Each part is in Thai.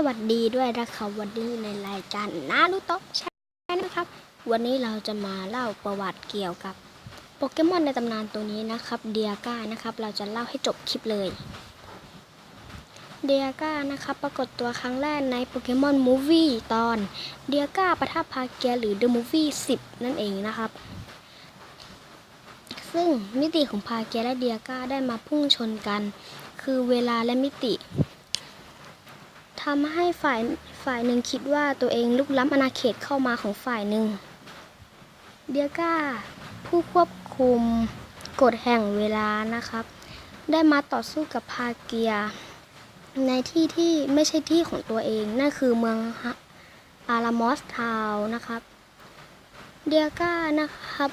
สวัสดีด้วยนะครับวันนี้ในรายการนารุโตะใช่นะครับ วันนี้เราจะมาเล่าประวัติเกี่ยวกับโปเกมอนในตำนานตัวนี้นะครับเดียก้านะครับ เราจะเล่าให้จบคลิปเลยเดียก้านะครับ ปรากฏตัวครั้งแรกในโปเกมอนมูฟวี่ตอนเดียก้าปะทะพาเกียหรือ The Movie 10นั่นเองนะครับ ซึ่งมิติของพาเกียและเดียก้าได้มาพุ่งชนกัน คือเวลาและมิติ ทำให้ฝ่ายฝ่ายหนึ่งคิดว่าตัวเองลุกล้ำอาณาเขตเข้ามาของฝ่ายหนึ่ง เดียก้า ผู้ควบคุมกฎแห่งเวลานะครับ ได้มาต่อสู้กับพาเกีย ในที่ที่ไม่ใช่ที่ของตัวเอง นั่นคือเมืองอารามอสทาวน์นะครับ เดียก้านะครับ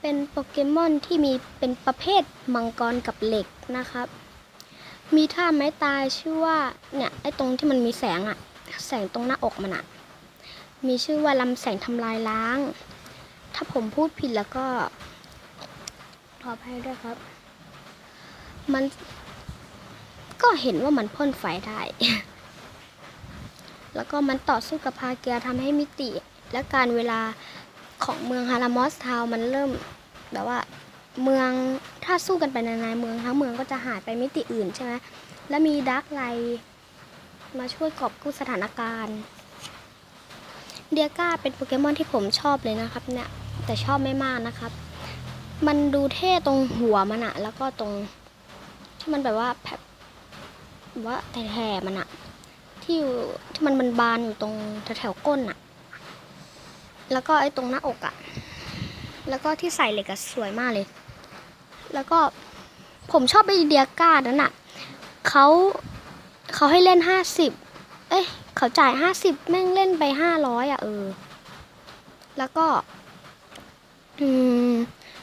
เป็นโปเกมอนที่มีเป็นประเภทมังกรกับเหล็กนะครับ มีท่าไม้ตายชื่อว่าเนี่ยไอ้ตรงที่มันมีแสงอะแสงตรงหน้าอกมันอะมีชื่อว่าลำแสงทำลายล้าง ถ้าผมพูดผิดแล้วก็ขออภัยด้วยครับ มันก็เห็นว่ามันพ่นไฟได้ แล้วก็มันต่อสู้กับพาเกียทำให้มิติ และการเวลาของเมืองฮารามอสทาวมันเริ่มแบบว่า เมืองถ้าสู้กันไปนานๆเมืองทั้งเมืองก็จะหายไปมิติอื่นใช่ไหมและมีดาร์กไลท์มาช่วยกอบกู้สถานการณ์เดียก้าเป็นโปเกมอนที่ผมชอบเลยนะครับเนี่ยแต่ชอบไม่มากนะครับ มันดูเท่ตรงหัวมันอะแล้วก็ตรงที่มันแบบว่าแบบว่าแถบมันอะที่อยู่ที่มันบานๆอยู่ตรงแถวๆก้นอะแล้วก็ไอ้ตรงหน้าอกอะแล้วก็ที่ใส่เหล็กอะสวยมากเลย แล้วก็ผมชอบไอเดียก้านั้นอะเขาเขาให้เล่นห้าสิบเอ้ยเขาจ่ายห้าสิบแม่งเล่นไปห้าร้อยอะเออ แล้วก็ อืม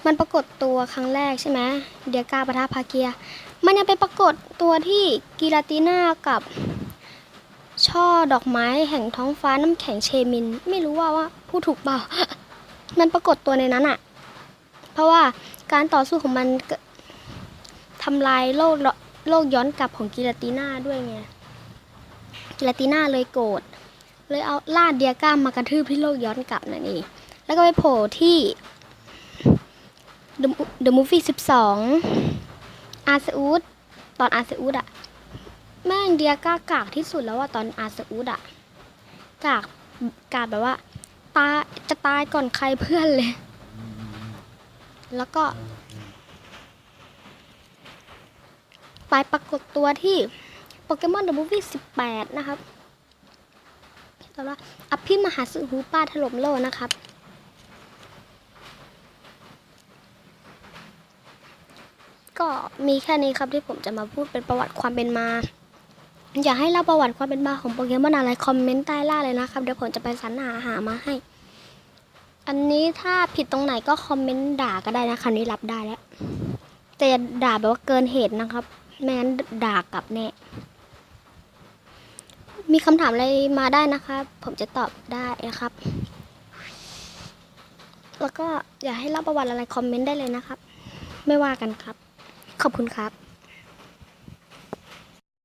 มันปรากฏตัวครั้งแรกใช่ไหมเดียก้าปะทะพาเกีย มันยังไปปรากฏตัวที่กีราติน่ากับช่อดอกไม้แห่งท้องฟ้าน้ำแข็งเชมิน ไม่รู้ว่าว่าพูดถูกเปล่า มันปรากฏตัวในนั้นอะ ราะว่าการต่อสู้ของมันทำลายโลกโลกย้อนกลับของกิรติน่าด้วยไงกิรติน่าเลยโกรธเลยเอาลาดเดียก้ามากระทืบที่โลกย้อนกลับนั่นเองแล้วก็ไปโผล่ที่ The Mo- The Movie 12 อาเซอูดตอนอาเซอูดอะแม่งเดียก้ากากที่สุดแล้วว่าตอนอาเซอูดอะกากกากแบบว่า ตายจะตายก่อนใครเพื่อนเลย แล้วก็ไปปรากฏตัวที่โปเกมอนเดอะมูฟวี่18 นะครับแต่ว่าอภิมหาสึหูป้าถล่มโลกนะครับ ก็มีแค่นี้ครับที่ผมจะมาพูดเป็นประวัติความเป็นมา อยากให้เล่าประวัติความเป็นมาของโปเกมอนอะไรคอมเมนต์ใต้ล่าเลยนะครับ เดี๋ยวผมจะไปสรรหาหามาให้ อันนี้ถ้าผิดตรงไหนก็คอมเมนต์ด่าก็ได้นะคำนี้รับได้แล้ว แต่อย่าด่าแบบว่าเกินเหตุนะครับ ไม่งั้นด่ากลับแน่ มีคำถามอะไรมาได้นะครับ ผมจะตอบได้นะครับ แล้วก็อยากให้เล่าประวัติอะไรคอมเมนต์ได้เลยนะครับ ไม่ว่ากันครับ ขอบคุณครับ